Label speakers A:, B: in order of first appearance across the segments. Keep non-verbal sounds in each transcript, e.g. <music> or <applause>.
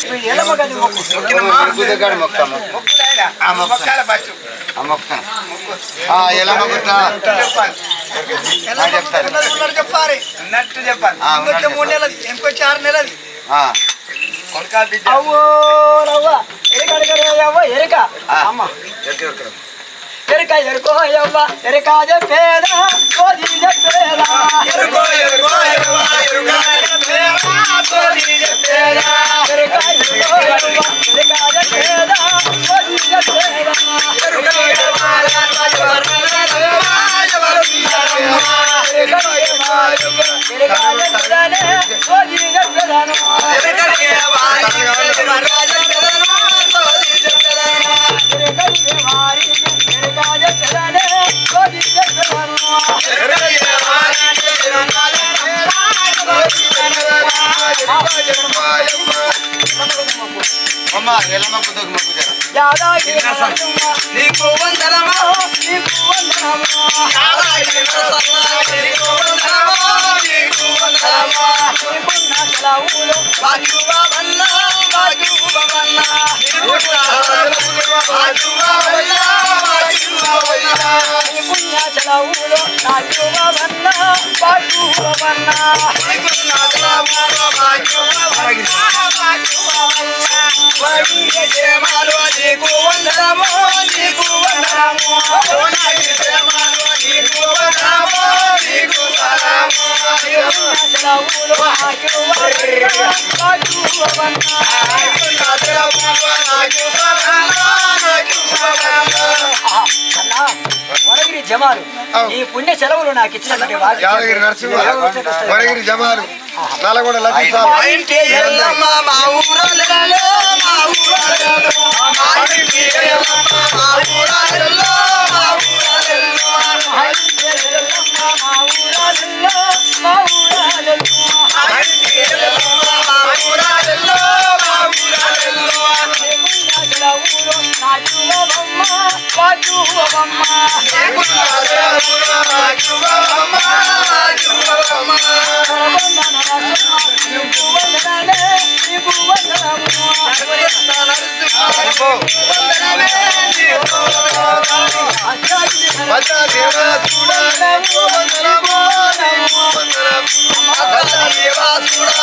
A: నువ్వు ఎలమ గది మొక్కు
B: గుద్దగాడు మొక్కము ఆ మొక్క
C: మొక్కాల ఫస్ట్
B: ఆ మొక్క ఆ ఎలా మొక్కుతా ఆ, చెప్తారు
A: ఉన్నది చెప్పాలి
C: ఉన్నట్టు చెప్పాలి
B: ఆ,
A: ఇంకొచ్చే
B: ఉన్నట్టు
A: మూడు నెలలు ఇంకొచ్చే ఆరు నెలలు
B: ఆ,
C: కొడుకా బిడ్డ
A: అవ్వో రవ్వ ఎరక ఎరక అవ్వ ఎరక
B: ఆ.
A: అమ్మ ఎరక ఎరుకో అవ్వ ఎరక చెప్పేదా కోది చెప్పేదా
C: ఎరుకో, ఎరుకో, ఎరుకో, ఎరుకో,
A: కోది చెప్పేదా
B: అమ్మ ఎలా మొక్కుతా
C: నీకు వందనమా
A: నీకు
C: నీకు వందనమా నీకు వందనమా
A: నీకున్న
C: నీకున్న
A: నీకున్న సెలవులు నాకు వన్న పాటు వన్న
C: నీకున్న సెలవులు వాజువవన్న, వాజువవన్న. వరవీయ జయమాలు నీకు వందనము, నీకు వందనము. వరవీయ జయమాలు నీకు వందనము, నీకు
A: జమాలు ఈ పుణ్య సెలవులు నాకు ఇచ్చినటువంటి వారు
D: యాదగిరి నరసింహ వరగిరి జమాలు నల్లగొండ
C: మా ఊరలలో మా ఊరలలో మా ఇంటి ఎల్లమ్మ మా ఊరలలో మా ఊరలలో
A: మా ఊరాలలో మా ఊరాలలో
C: మా ఇంటి ఎల్లమ్మ మా ఊరలలో మా ఊరలలో
A: నీకున్న సెలవులు నాకు వమ్మ పాటు వమ్మ
C: నీకున్న సెలవులు నాకు వమ్మ, నాకు వమ్మ.
A: నీకు వందనాలే నీకు వందనము
C: వందనమే నీకు వందనము.
D: భద్రాదేవ చూడాలి వందనము వందనము
C: దేవా చూడా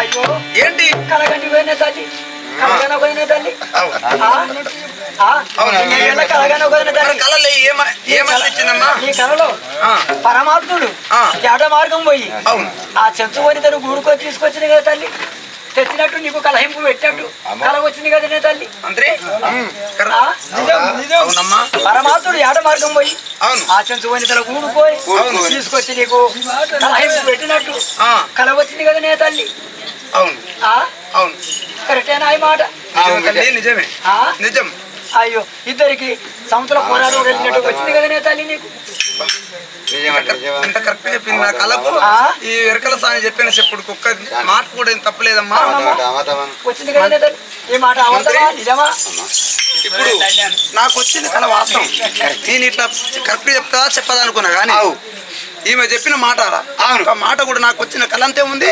A: అయ్యో.
C: ఏంటి?
A: కలగంటి పోయిన తల్లి. కలగన పోయిన తల్లి. కలగన పోయిన తల్లి?
C: కళలో ఏమ ఏమనిపించిందమ్మా
A: నీ పరమాత్ముడు. జాట మార్గం పోయి ఆ చెంచు కొని తను గూడుకొని తీసుకొచ్చింది కదా తల్లి. తెచ్చినట్టు నీకు కలహింపు పెట్టినట్టు. కల వచ్చింది కదా నే తల్లి? పరమాత్ముడు యాట మార్గం పోయి?
C: అవును.
A: ఆ చెంచు కొని తన గూడుకోయి
C: అవును.
A: తీసుకొచ్చి నీకు కలహింపు పెట్టినట్టు.
C: ఆ,
A: కల వచ్చింది కదా నే తల్లి?
C: అవును.
A: ఆ?
C: అవును.
A: కరెక్టేనా ఈ మాట?
C: నిజమే తల్లి నిజమే.
A: ఆ?
C: నిజం.
A: అయ్యో ఇద్దరికి సముద్ర పోరాటం వెళ్ళినట్టు వచ్చింది కదా నే తల్లి నీకు ఆ?
C: ఈ వెరకల సాని చెప్పిన చెప్పుడు కుక్క మాట కూడా ఏం తప్పలేదమ్మా?
A: వచ్చింది కదా ఈ మాట అవసరమా నిజమా?
C: ఇప్పుడు నాకు వచ్చింది కళ వాస్తవం. నేను ఇట్లా కరెక్ట్ చెప్తా చెప్పదా అనుకున్నా కానీ. ఈమె చెప్పిన మాట మాట కూడా నాకు వచ్చిన కళ అంతే ఉంది.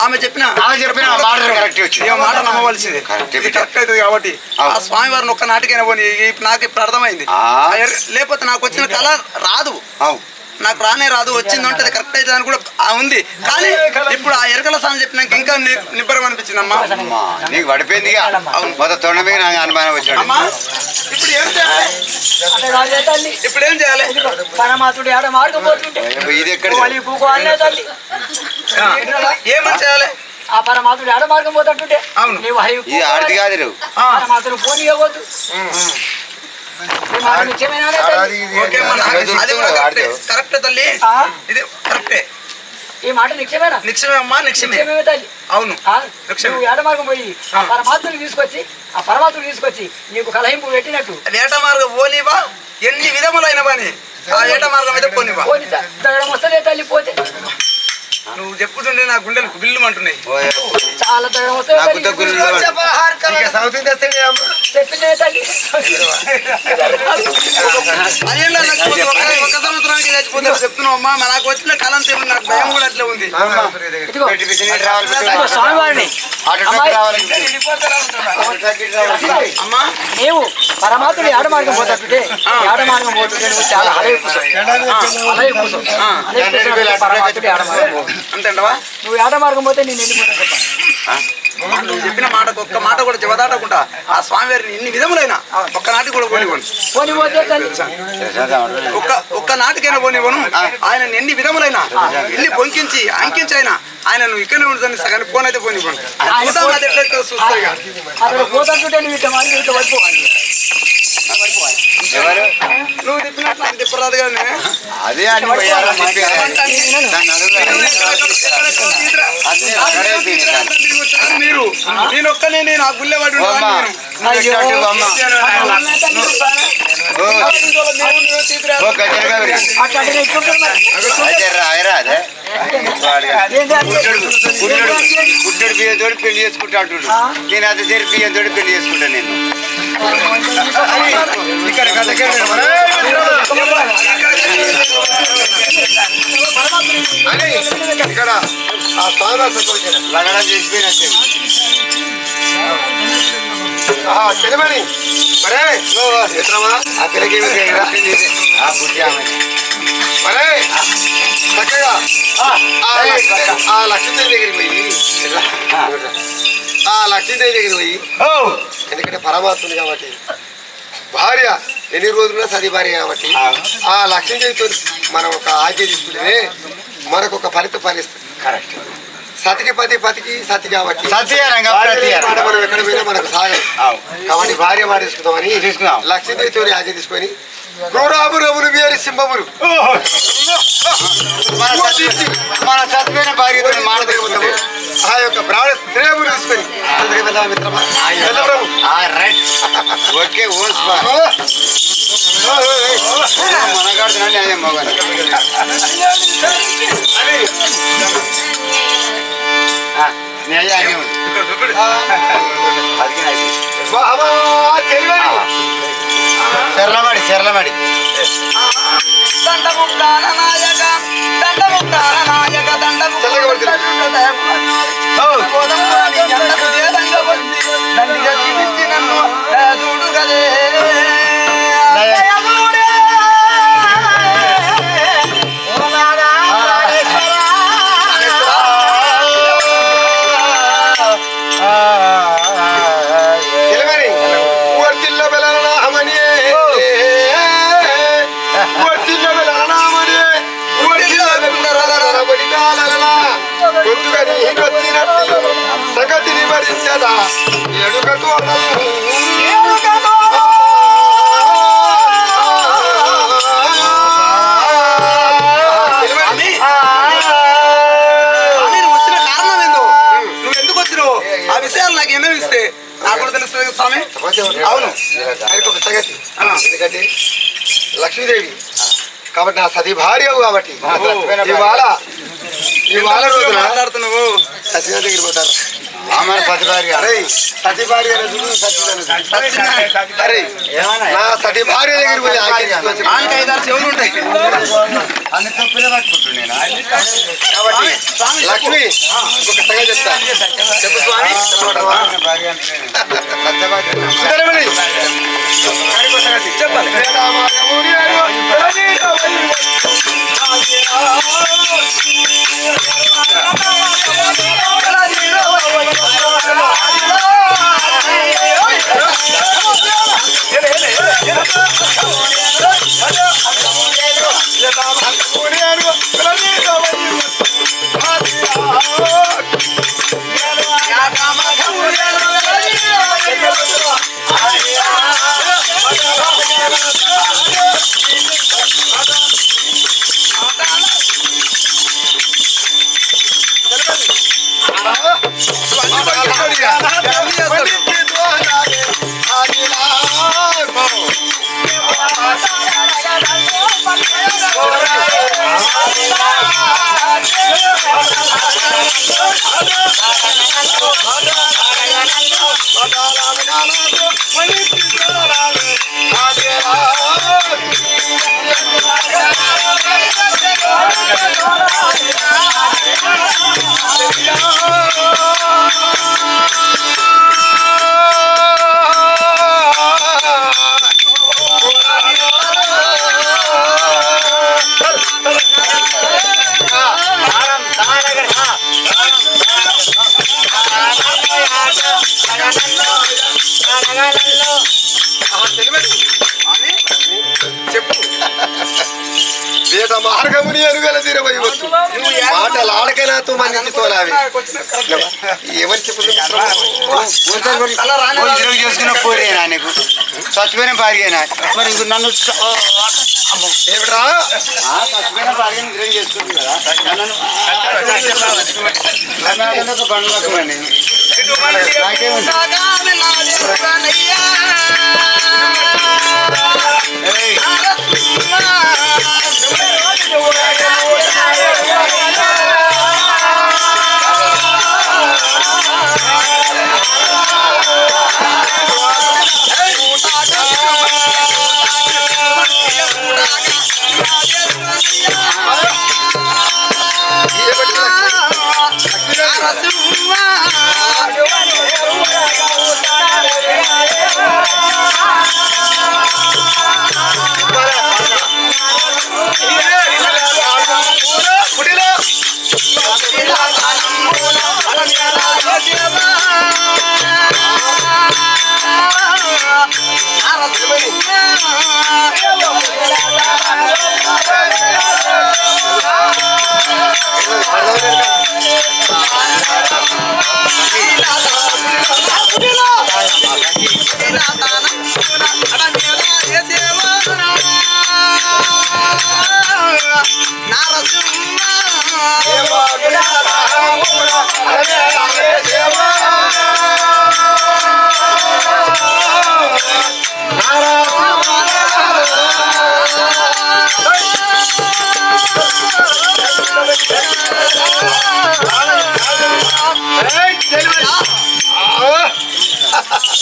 C: ఆమె చెప్పిన
B: ఆమె చెప్పిన ఆ మాట కరెక్ట్ వచ్చింది.
C: మాట నమ్మవలసింది.
B: కరెక్ట్
C: ఇది కరెక్ట్ అవుతుంది కాబట్టి. ఆ స్వామి వారిని ఒక్క నాటికైనా పోనీ ఇప్పుడు నాకు ఇప్పుడు అర్థమైంది.
B: ఆ.
C: ఆ ఎర్- లేకపోతే నాకు వచ్చిన కళ రాదు. నాకు రానే రాదు వచ్చింది ఉంటది కరెక్ట్ అయితే అని కూడా ఉంది. కానీ ఇప్పుడు ఆ ఎరకల స్వామి చెప్పినాక ఇంకా నిబ్బరం అనిపించింది అమ్మా
B: నీకు అనుమానం వచ్చాడు
C: అమ్మా ఇప్పుడు ఏం చేయాలి? ఇప్పుడు ఏం చేయాలి?
B: ఇది ఎక్కడ
C: ఏమని చేయాలి?
A: ఆ పరమాత్ముడు ఆడ మార్గం పోతుంటే
C: అవును.
A: నీవు హరి
B: ఇది ఆడిది కాదు నువ్వు
C: ఆ,
A: పరమాత్ముడు పోనీ
C: కరెక్టే కరెక్టే తల్లి.
A: ఆ?
C: ఇది కరెక్టే.
A: ఈ మాట నిత్యమేనా
C: నిక్షమే అమ్మా నిక్షమే
A: నిత్యమేమే తల్లి.
C: అవును
A: ఆ?
C: నిత్యమే.
A: నువ్వు ఏడ మార్గం పోయి ఆ పరమాత్ముని తీసుకొచ్చి ఆ తీసుకొచ్చి నీకు కలహింపు పెట్టినట్టు.
C: పోనివా ఎన్ని విధములైన పని ఆ వేట మార్గం అయితే పోనివా
A: పోనీ తగ్గడం వస్తలే తల్లి పోతే.
C: నువ్వు చెప్పుతుంటే నా గుండెలకు బిల్లు అంటున్నాయి సంవత్సరానికి చచ్చిపోతారు చెప్తున్నావు అమ్మా నాకు వచ్చిన కలం తెలియదు నాకు భయం కూడా అట్లే ఉంది.
A: స్వామివారిని.
C: అమ్మా.
A: నీవు పరమాత్ముడు ఏడ మార్గం ఏడ మార్గం పోతుంటే నువ్వు చాలా అలవి అలవి పరమాత్ముడు ఏడ మార్గం నువ్వు ఏడ మార్గం పోతే నేను వెళ్ళిపోతాను
C: నువ్వు చెప్పిన మాటకు ఒక్క మాట కూడా జవదాటకుండా ఆ స్వామివారిని ఎన్ని విధములైన ఒక్క నాటి కూడా పోనివ్వను ఒక్క ఒక్క నాటికైనా పోనివ్వను ఆయన ఎన్ని విధములైన ఇల్లు పొంకించి అంకించి ఆయన నువ్వు ఇక్కడనే ఉంటుంది సగం ఫోన్ అయితే పోనివ్వను
B: ఎవరు
C: నువ్వు నాకు తిప్పరాదు కానీ
B: అదే తినేదాన్ని.
C: మీరు నేను ఒక్కనే నేను ఆ గుళ్ళె పడి.
A: అట్లా
B: పుట్టడు పుట్టడు బియ్యంతోటి పెళ్ళి చేసుకుంటా అంటుడు. నేను అది సరి బియ్యంతోటి పెళ్ళి చేసుకుంటా నేను.
D: ఇక్కడ ఇక్కడ ఆ సంతోషం
B: లగడం చేసిపోయినట్టే
D: ఆహా తెలిమని మరే. ఆ పిల్లకి మరే. చక్కగా ఆ లక్ష్మీ- ఆ లక్ష్మీదేవి దగ్గరికి పోయి. ఆ. లక్ష్మీదేవి దగ్గరికి పోయి. ఎందుకంటే పరమాత్ముడు కాబట్టి. భార్య ఎన్ని రోజులున్నా సది భార్య కాబట్టి. ఆ. లక్ష్మీదేవితో మనం ఒక ఆజ్ఞ తీసుకుంటే మనకు ఒక ఫలితం ఫలిస్తుంది
B: కరెక్ట్.
D: సతికి పతి పతికి సతి కాబట్టి. మనం ఎక్కడ పోయినా మనకు సాగదు. కాబట్టి భార్య మాట తీసుకుందామని
B: తీసుకుందాం.
D: లక్ష్మీదేవితో ఆజ్ఞ తీసుకొని క్రూరామురములు వేరి సింహములు
B: మన మాట తీసుకుంటే
D: ఆ యొక్క ప్రాణ శ్రేయములు తీసుకొని. మిత్రమా? ప్రభు.
B: ఓకే
D: ఓ!
B: మనగాడుతున్నాడు అదే మగని <laughs> చెర్లమడి చెర్లమడి
C: దండము ప్రాణనాయక దండము ప్రాణనాయక దండము ఇస్తే? నాకు కూడా తెలుస్తుంది కదా స్వామి.
D: అవును. ఆయనకు సంగతి. ఎందుకంటే లక్ష్మీదేవి కాబట్టి నా సతీ భార్య కాబట్టి ఇవాళ
C: మాట్లాడుతున్నావు.
D: సత్యనారాయణ దగ్గరికి పోతారు.
B: ఆమె పది భార్య
D: అరే సతీ భార్య అనేది సత్యనారాయణ అరే నా సతీ భార్య దగ్గరికి పోయి ఆజ్ఞ తీసుకొని
C: ఆయనకి ఐదారు చెవులు ఉంటాయి.
B: అన్ని తప్పులే పట్టుకుంటు నేను.
D: కాబట్టి
C: స్వామి,
D: లక్ష్మి ఒక సంగతి చెప్తా. చెప్పు స్వామి.
C: చెప్పాలి
D: Oh, my God. ఎవరు
C: తిరుగు చేసుకున్న పోరేనా నీకు? చచ్చిపోయిన భార్యనా? మరి ఇంక నన్ను
D: ఏమిట్రా?
C: చచ్చిపోయిన భార్యను కదా. నన్ను. నాకేముంది? ఏయ్,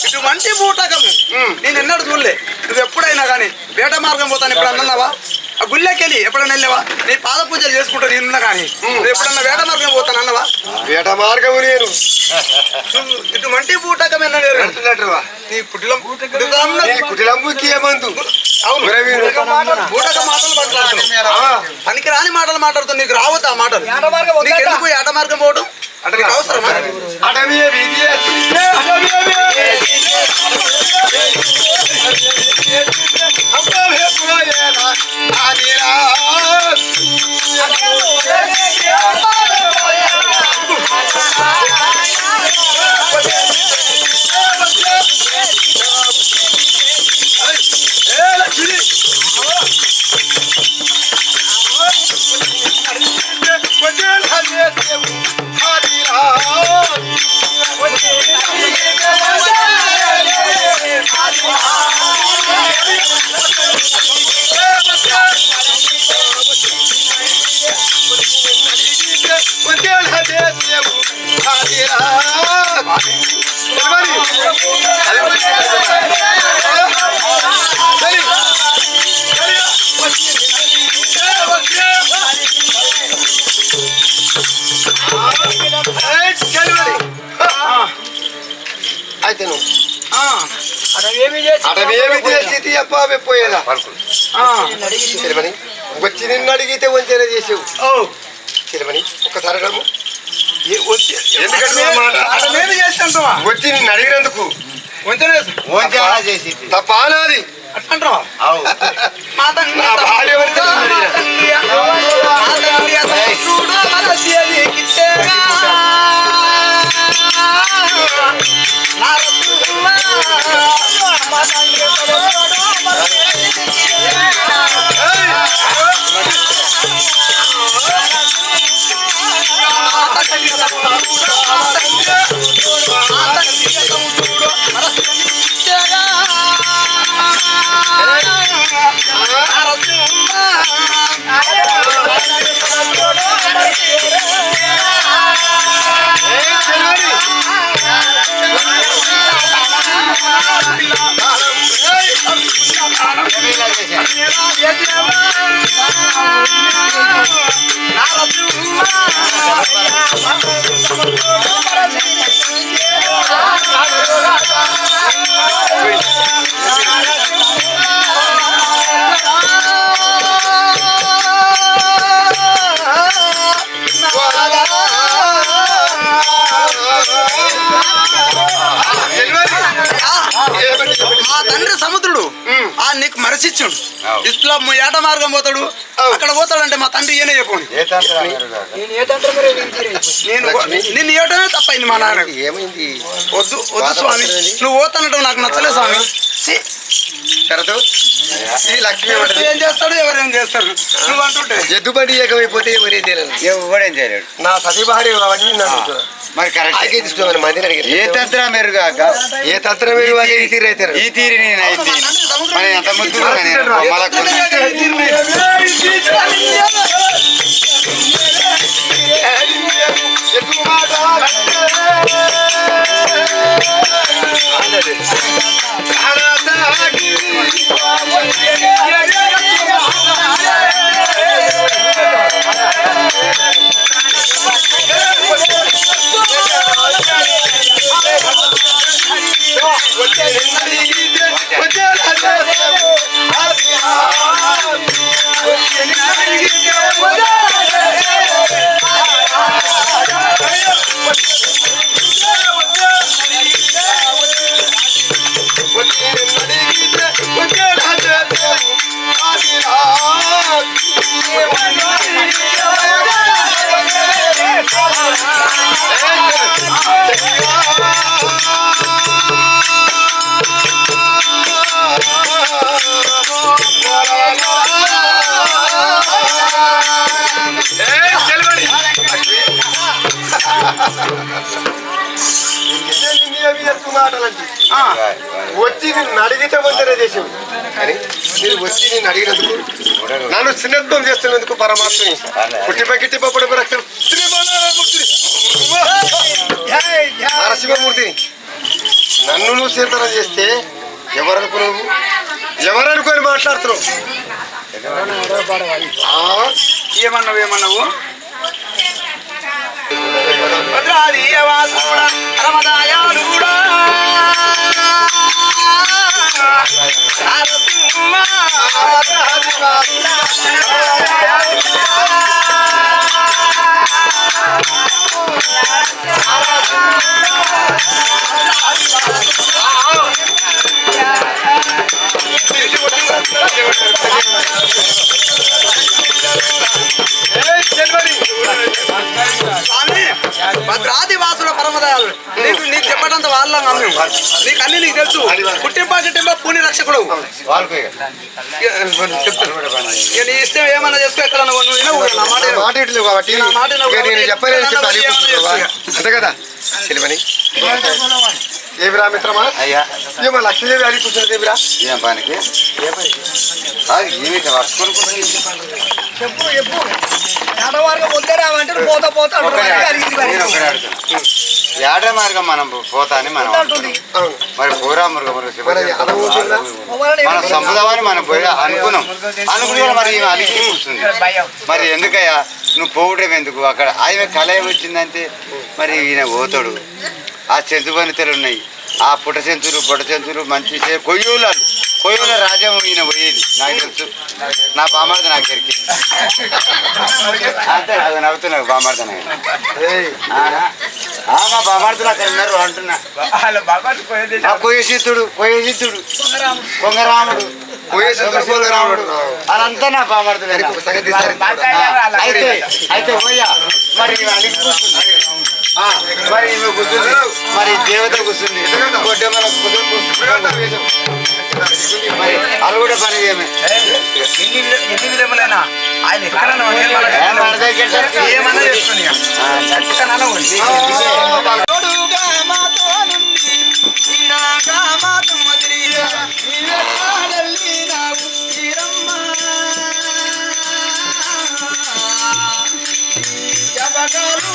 B: ఇటువంటి బూటకము నేను ఎన్నడూ చూడలే. నువ్వు ఎప్పుడైనా కానీ వేట మార్గం పోతాను ఇప్పుడు అన్నావా? ఆ గుళ్ళకెళ్ళి ఎప్పుడైనా వెళ్ళావా? నీ పాద పూజలు చేసుకుంటా నేనున్నా కానీ నువ్వు ఎప్పుడన్నా వేట మార్గం పోతాను అన్నవా
D: వేట మార్గము నేను.
B: ఇటువంటి నీ
D: నీ కుటిలంబుకి ఏమందు
B: అవును.
D: గురవీరు.
B: బూటక మాటలు మాట్లాడుతున్నావు. పనికి రాని మాటలు మాట్లాడుతావు నీకు రావద్దు ఆ మాటలు. నీకు ఏట మార్గం పోవడం? అంటే నీకు అవసరమా?
D: అడవియ తెలివని వచ్చి నిన్ను అడిగితే వంచన చేసావు.
B: ఓ.
D: తెలివని ఒక్కసారి రమ్ము
B: ఏ- వచ్చి-
D: ఎందుకంటే నిన్ను అడిగినందుకు.
C: ఓంచాలా చేసి
D: తప్ప నాది
B: తండ్రి
D: నా భార్య
B: అవు.
C: ఇట్లా ఏట మార్గం పోతాడు? అక్కడ పోతాడంటే మా తండ్రి ఈయన చెప్పండి?
A: నేను.
C: నేను నిన్ను ఇవ్వటమే తప్పైంది మా నాన్న.
D: ఏమైంది?
C: వద్దు వద్దు స్వామి. నువ్వు పోతానటం నాకు నచ్చలేదు స్వామి.
D: శరతు ఈ లక్ష్మి?
C: ఏం చేస్తాడు ఎవరేం చేస్తారు నువ్వు అంటుంటే
D: ఎద్దుబండి ఏకమైపోతే ఎవరేం తెలియదు
B: ఎవ్వడేం చేయలేడు
D: నా సతీ భార్య కాబట్టి నన్ను
B: మరి కరెక్ట్
D: ఆగే తీసుకోమని మందిని అడిగారు
B: ఏ తంత్రం మీరు కాక
D: ఏ తంత్రం మీరు వాగే ఈ తీరు అవుతారు
B: ఈ తీరి నేను అయితే మరి ఎంత ముద్దు మళ్ళా
D: చేసావు కానీ నేను వచ్చి నిన్ను అడిగినందుకు నన్ను చిన్నత్వం చేస్తున్నందుకు పరమాత్మని పుట్టి పక్కిట్టి పప్పుడు రక్షణ నరసింహమూర్తిని. నన్ను నువ్వు చింతన చేస్తే ఎవరనుకున్నావు? ఎవరనుకొని మాట్లాడుతున్నావు?
C: ఏమన్నావు ఏమన్నావు భద్రాది వాసుడా, రమదాయాలుడా. భద్రాది వాసుల పరమదయాలు నీకు నీకు చెప్పడంత వాళ్ళ నమ్ము నీకు అన్ని నీకు తెలుసు
B: వాళ్ళకు. ఇక.
C: చెప్తాను ఇక నీ ఇష్టం ఏమన్నా చేసుకో ఎక్కడ మాట
D: ఇట్లేవు కాబట్టి నేను
C: కాబట్టి
D: చెప్పలేని చెప్పి
C: ఏమన్నా
D: అలిగిపోతున్నావా?
C: చేసుకో.
D: అంతే కదా? తెలివని ఏమిరా మిత్రమా?
B: అయ్యా.
D: ఏమో లక్ష్మీదేవి అలిగిపోతున్నది ఏమిరా
B: ఏం పనికి? వర్షం
A: చెప్పు చెప్పు. పోతా పోతా
B: ఏడ మార్గం మనం పోతా అని మనం మరి పోరా?
A: పోవాలని
B: మనం సంపదామని మనం పోయి అనుకున్నాం. అనుకుని మరి అలిగి కూర్చుంది. మరి ఎందుకయ్యా? నువ్వు పోవడం ఎందుకు? అక్కడ ఆయన కళ ఏమొచ్చిందంటే మరి ఈయన పోతాడు. ఆ చెంచు పనితలు ఉన్నాయి. ఆ పుట్ట చెంచులు బుట్ట చెంచులు మంచి చే- కొయ్యూల రాజ్యం ఈయన పోయేది. నాకు తెలుసు. నా బామర్ది నాకు ఎరికి అంతే అది నవ్వుతున్నావు బామర్ది నాకు. మా బామర్దులు అక్కడ ఉన్నారు అంటున్నా. ఆ కొయ్యసిద్ధుడు కొయ్యసిద్ధుడు కొంగరాముడు.
D: రాముడు.
B: అదంతా నా
D: సరే.
B: అయితే అయితే పోయా మరి మరి ఈమె కూర్చుంది. మరి దేవత కూర్చుంది. గొడ్డెమ్మల కూర్చుంది. మరి అది కూడా పని చేయమే
C: ఎన్ని ఎన్ని విధములైనా ఆయన ఎక్కడన్నా ఏమన్నా చేసుకుని Jabagalu